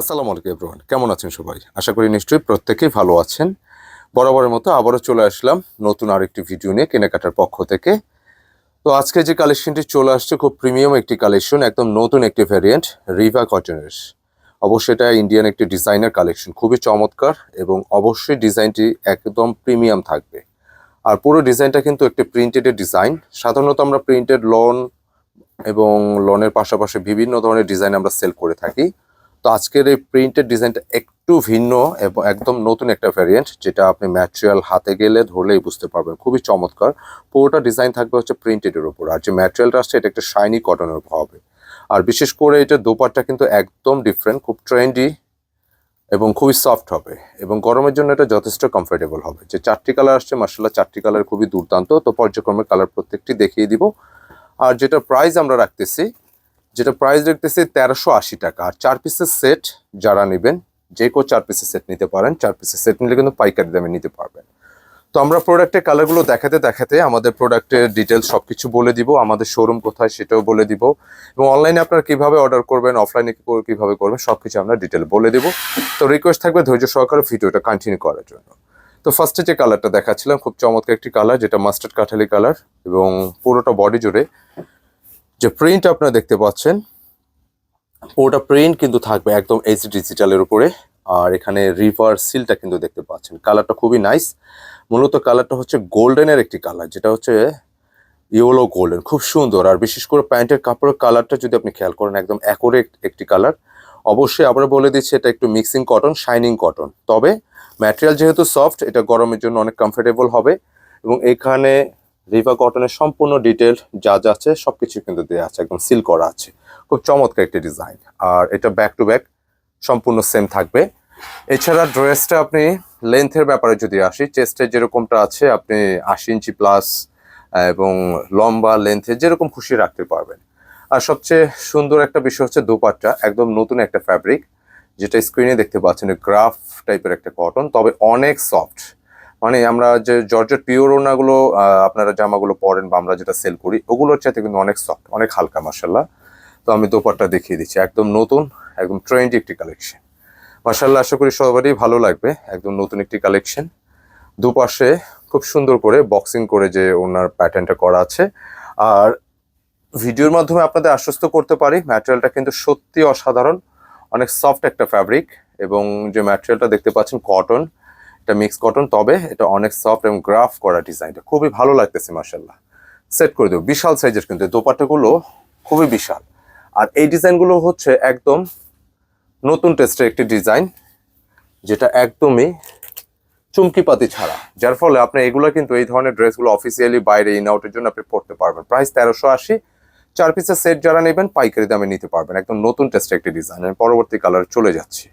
আসসালামু আলাইকুম এভরিওয়ান। কেমন আছেন সবাই? আশা করি নিশ্চয়ই প্রত্যেকেই ভালো আছেন। বরাবরের মতো আবারও চলে আসলাম নতুন আরেকটি ভিডিও নিয়ে কেনাকাটার পক্ষ থেকে। তো আজকে যে কালেকশনটি চলে আসছে খুব প্রিমিয়াম একটি কালেকশন, একদম নতুন একটি ভ্যারিয়েন্ট রিভা কটনের অবশ্যই এটা ইন্ডিয়ান একটি ডিজাইনার কালেকশন, খুবই চমৎকার এবং অবশ্যই ডিজাইনটি একদম প্রিমিয়াম থাকবে। আর পুরো ডিজাইনটা কিন্তু একটি প্রিন্টেডের ডিজাইন সাধারণত আমরা প্রিন্টেড লন এবং লনের পাশাপাশি বিভিন্ন ধরনের ডিজাইন আমরা সেল করে থাকি। তো আজকের এই প্রিন্টের ডিজাইনটা একটু ভিন্ন এবং একদম নতুন একটা ভ্যারিয়েন্ট যেটা আপনি ম্যাটেরিয়াল হাতে গেলে ধরলেই বুঝতে পারবেন। খুবই চমৎকার। পুরোটা ডিজাইন থাকবে হচ্ছে প্রিন্টেডের উপর। আর যে ম্যাটেরিয়ালটা আসছে, এটা একটা শাইনি কটনের হবে। আর বিশেষ করে এটা দোপারটা কিন্তু একদম ডিফারেন্ট খুব ট্রেন্ডি এবং খুবই সফট হবে এবং গরমের জন্য এটা যথেষ্ট কমফোর্টেবল হবে। যে চারটি কালার আসছে মার্শাল্লাহ চারটি কালার খুবই দুর্দান্ত। তো পর্যায়ক্রমে কালার প্রত্যেকটি দেখিয়ে দিব। আর যেটা প্রাইস আমরা রাখতেছি যেটা প্রাইস দেখতেছি তেরোশো আশি টাকা। আর চার পিসের সেট যারা নেবেন, যে কেউ চার পিসের সেট নিতে পারেন, চার পিসের সেট নিলে কিন্তু পাইকারি দামে নিতে পারবেন। তো আমরা প্রোডাক্টের কালারগুলো দেখাতে দেখাতে আমাদের প্রোডাক্টের ডিটেলস সব কিছু বলে দিব, আমাদের শোরুম কোথায় সেটাও বলে দিব। এবং অনলাইনে আপনারা কীভাবে অর্ডার করবেন অফলাইনে কীভাবে করবেন সব কিছু আমরা ডিটেল বলে দিব। তো রিকোয়েস্ট থাকবে ধৈর্য সহকারে ভিডিওটা কন্টিনিউ করার জন্য। তো ফার্স্টে যে কালারটা দেখাচ্ছিলাম, খুব চমৎকার একটি কালার যেটা মাস্টার্ড কাঠালি কালার এবং পুরোটা বডি জুড়ে যে প্রিন্ট আপনারা দেখতে পাচ্ছেন পুরোটা প্রিন্ট কিন্তু থাকবে একদম এইচ ডিজিটালের উপরে। আর এখানে রিভার সিলটা কিন্তু দেখতে পাচ্ছেন। কালারটা খুবই নাইস মূলত কালারটা হচ্ছে গোল্ডেনের একটি কালার যেটা হচ্ছে ইয়েলো গোল্ডেন খুব সুন্দর। আর বিশেষ করে প্যান্টের কাপড়ের কালারটা যদি আপনি খেয়াল করেন, একদম অ্যাকোরেট একটি কালার অবশ্যই আবার বলে দিচ্ছি, এটা একটু মিক্সিং কটন শাইনিং কটন তবে ম্যাটেরিয়াল যেহেতু সফট এটা গরমের জন্য অনেক কমফোর্টেবল হবে। এবং এখানে রিভা কটনের সম্পূর্ণ ডিটেল যা যা আছে সব কিছু কিন্তু দেওয়া আছে, একদম সিল করা আছে। খুব চমৎকার একটি ডিজাইন আর এটা ব্যাক টু ব্যাক সম্পূর্ণ সেম থাকবে। এছাড়া ড্রেসটা আপনি লেন্থের ব্যাপারে যদি আসি চেস্টে যেরকমটা আছে, আপনি আশি ইঞ্চি প্লাস এবং লম্বা লেন্থে যেরকম খুশি রাখতে পারবেন। আর সবচেয়ে সুন্দর একটা বিষয় হচ্ছে দোপাট্টা, একদম নতুন একটা ফ্যাব্রিক যেটা স্ক্রিনে দেখতে পাচ্ছেন গ্রাফ টাইপের একটা কটন তবে অনেক সফট মানে আমরা যে জর্জেট পিওর ওনাগুলো আপনারা জামাগুলো পরেন বা আমরা যেটা সেল করি, ওগুলোর চাইতে কিন্তু অনেক সফট অনেক হালকা মার্শাল্লাহ তো আমি দোপাট্টা দেখিয়ে দিচ্ছি, একদম নতুন, একদম ট্রেন্ডি একটি কালেকশন মার্শাল্লাহ আশা করি সবারই ভালো লাগবে, একদম নতুন একটি কালেকশন দুপাশে খুব সুন্দর করে বক্সিং করে যে ওনার প্যাটার্নটা করা আছে। আর ভিডিওর মাধ্যমে আপনাদের আশ্বস্ত করতে পারি ম্যাটেরিয়ালটা কিন্তু সত্যি অসাধারণ। অনেক সফট একটা ফ্যাব্রিক এবং যে ম্যাটেরিয়ালটা দেখতে পাচ্ছেন কটন এটা মিক্স কটন তবে এটা অনেক সফট এবং গ্রাফ করা ডিজাইনটা খুবই ভালো লাগতেছে মার্শাল্লাহ সেট করে দেবো। বিশাল সাইজের কিন্তু দোপাট্টাগুলো খুবই বিশাল। আর এই ডিজাইনগুলো হচ্ছে একদম নতুন টেস্টের একটি ডিজাইন যেটা একদমই চুমকিপাতি ছাড়া। যার ফলে আপনি এগুলো কিন্তু এই ধরনের ড্রেসগুলো অফিসিয়ালি বাইরে ইন আউটের জন্য আপনি পড়তে পারবেন। প্রাইস তেরোশো আশি। চার পিসের সেট যারা নেবেন, পাইকারি দামে নিতে পারবেন। একদম নতুন টেস্টের একটি ডিজাইন আমি পরবর্তী কালার চলে যাচ্ছি।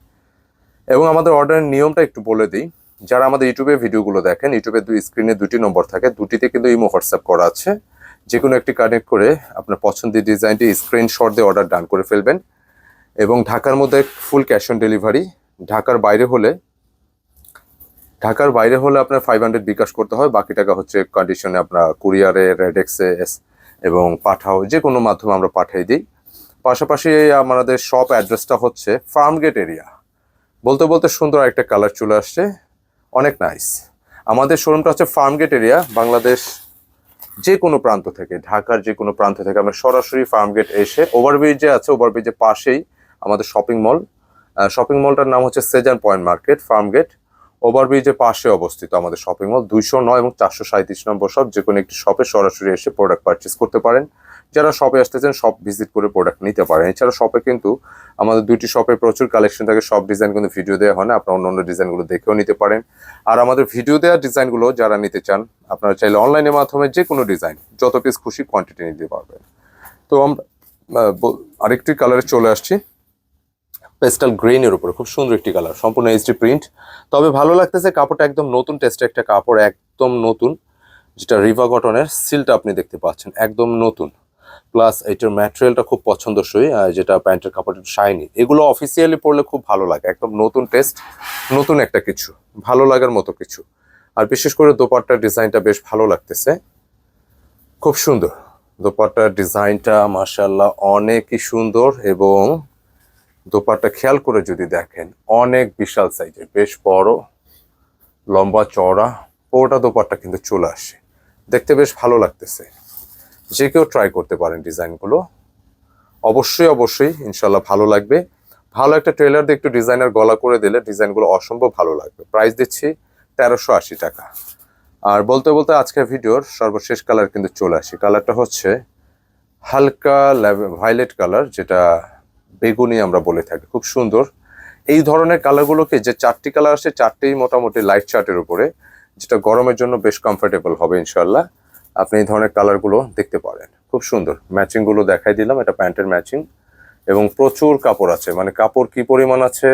এবং আমাদের অর্ডারের নিয়মটা একটু বলে দিই। যারা আমাদের ইউটিউবে ভিডিওগুলো দেখেন, ইউটিউবে দুই স্ক্রিনে দুটি নম্বর থাকে, দুটিতে কিন্তু ইমো, হোয়াটসঅ্যাপ করা আছে। যে কোনো একটি কানেক্ট করে আপনার পছন্দের ডিজাইনটি স্ক্রিনশট দিয়ে অর্ডার ডান করে ফেলবেন। এবং ঢাকার মধ্যে ফুল ক্যাশ অন ডেলিভারি ঢাকার বাইরে হলে, ঢাকার বাইরে হলে আপনার ফাইভ হান্ড্রেড বিকাশ করতে হয়, বাকি টাকা হচ্ছে কন্ডিশনে আপনার কুরিয়ারে রেডেক্সে এবং পাঠাও যে কোনো মাধ্যমে আমরা পাঠিয়ে দিই। পাশাপাশি আমাদের শপ অ্যাড্রেসটা হচ্ছে ফার্মগেট এরিয়া বলতে বলতে সুন্দর একটা কালার চলে আসছে। অনেক নাইস আমাদের শোরুমটা হচ্ছে ফার্মগেট এরিয়া বাংলাদেশ যে কোনো প্রান্ত থেকে, ঢাকার যে কোনো প্রান্ত থেকে আমরা সরাসরি ফার্মগেট এসে ওভারব্রিজে আছে ওভারব্রিজের পাশেই আমাদের শপিং মল শপিং মলটার নাম হচ্ছে সেজান পয়েন্ট মার্কেট ফার্মগেট ওভারব্রিজের পাশে অবস্থিত আমাদের শপিং মল দুইশো নয় এবং চারশো সাঁত্রিশ নম্বর শপ যে কোনো একটি শপে সরাসরি এসে প্রোডাক্ট পারচেস করতে পারেন। যারা শপে আসতেছেন শপ ভিজিট করে প্রোডাক্ট নিতে পারেন। এছাড়া শপে কিন্তু আমাদের দুইটি শপে প্রচুর কালেকশন থাকে। সব ডিজাইন কিন্তু ভিডিও দেওয়া হয় না, আপনার অন্য অন্য ডিজাইনগুলো দেখেও নিতে পারেন। আর আমাদের ভিডিও দেওয়া ডিজাইনগুলো যারা নিতে চান, আপনারা চাইলে অনলাইনের মাধ্যমে যে কোনো ডিজাইন যত পিস খুশি কোয়ান্টিটি নিতে পারবেন। তো আমরা আরেকটি কালারে চলে আসছি। পেস্টাল গ্রিনের উপরে, খুব সুন্দর একটি কালার, সম্পূর্ণ এইচডি প্রিন্ট তবে ভালো লাগতেছে কাপড়টা একদম নতুন টেস্টের একটা কাপড় একদম নতুন, যেটা রিভা কটনের সিলটা আপনি দেখতে পাচ্ছেন, একদম নতুন। প্লাস এটার ম্যাটেরিয়ালটা খুব পছন্দসই যেটা প্যান্টের কাপড়টা শাইনি এগুলো অফিসিয়ালি পরলে খুব ভালো লাগে, একদম নতুন টেস্ট নতুন একটা কিছু, ভালো লাগার মতো কিছু। আর বিশেষ করে দোপাট্টার ডিজাইনটা বেশ ভালো লাগতেছে। খুব সুন্দর। দোপাট্টার ডিজাইনটা মার্শাল্লাহ অনেকই সুন্দর এবং দোপাট্টা খেয়াল করে যদি দেখেন, অনেক বিশাল সাইজের, বেশ বড়, লম্বা, চওড়া, পুরোটা দোপাট্টা কিন্তু চলে আসে। দেখতে বেশ ভালো লাগতেছে। যে কেউ ট্রাই করতে পারেন ডিজাইনগুলো। অবশ্যই অবশ্যই ইনশাল্লাহ ভালো লাগবে। ভালো একটা ট্রেলার দিয়ে একটু ডিজাইনার গলা করে দিলে ডিজাইনগুলো অসম্ভব ভালো লাগবে। প্রাইস দিচ্ছি তেরোশো আশি টাকা। আর বলতে বলতে আজকের ভিডিওর সর্বশেষ কালার কিন্তু চলে আসে। কালারটা হচ্ছে হালকা ভায়োলেট কালার যেটা বেগুনি আমরা বলে থাকি। খুব সুন্দর। এই ধরনের কালারগুলোকে যে চারটি কালার আসে, চারটেই মোটামুটি লাইট চার্টের উপরে, যেটা গরমের জন্য বেশ কমফোর্টেবল হবে ইনশাল্লাহ আপনি এই ধরনের কালারগুলো দেখতে পারেন। খুব সুন্দর। ম্যাচিংগুলো দেখাই দিলাম, এটা প্যান্টের ম্যাচিং এবং প্রচুর কাপড় আছে। মানে কাপড় কি পরিমাণ আছে,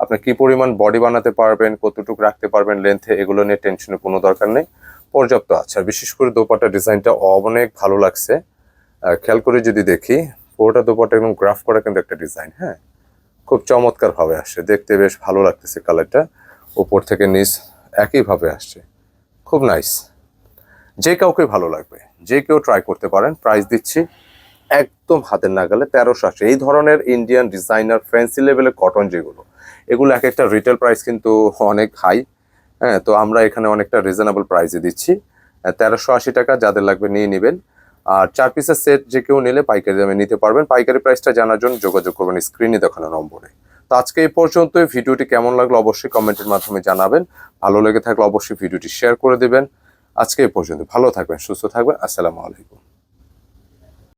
আপনি কি পরিমাণ বডি বানাতে পারবেন, কতটুকু রাখতে পারবেন লেন্থে এগুলো নিয়ে টেনশনের কোনো দরকার নেই। পর্যাপ্ত আছে। আর বিশেষ করে দোপাটা ডিজাইনটা অনেক ভালো লাগছে। খেয়াল করে যদি দেখি পুরোটা দোপাটা এবং গ্রাফ করা কিন্তু একটা ডিজাইন হ্যাঁ? খুব চমৎকার ভাবে আসছে। দেখতে বেশ ভালো লাগতেছে কালারটা উপর থেকে নিচ একইভাবে আসছে। খুব নাইস যে কাউকে ভালো লাগবে, যে কেউ ট্রাই করতে পারেন প্রাইস দিচ্ছি একদম হাতের নাগালে তেরোশো আশি। এই ধরনের ইন্ডিয়ান ডিজাইনার ফ্যান্সি লেভেলের কটন যেগুলো, এগুলো এক একটা রিটেল প্রাইস কিন্তু অনেক হাই হ্যাঁ? তো আমরা এখানে অনেকটা রিজনেবল প্রাইসে দিচ্ছি। তেরোশো আশি টাকা যাদের লাগবে নিয়ে নেবেন। আর চার পিসের সেট যে কেউ নিলে পাইকারি দামে নিতে পারবেন। পাইকারি প্রাইসটা জানার জন্য যোগাযোগ করবেন স্ক্রিনে দেখানো নম্বরে। তো আজকে এই পর্যন্তই। ভিডিওটি কেমন লাগল অবশ্যই কমেন্টের মাধ্যমে জানাবেন। ভালো লেগে থাকলে অবশ্যই ভিডিওটি শেয়ার করে দেবেন। আজকে এই পর্যন্ত। ভালো থাকবেন, সুস্থ থাকবেন। আসসালামু আলাইকুম।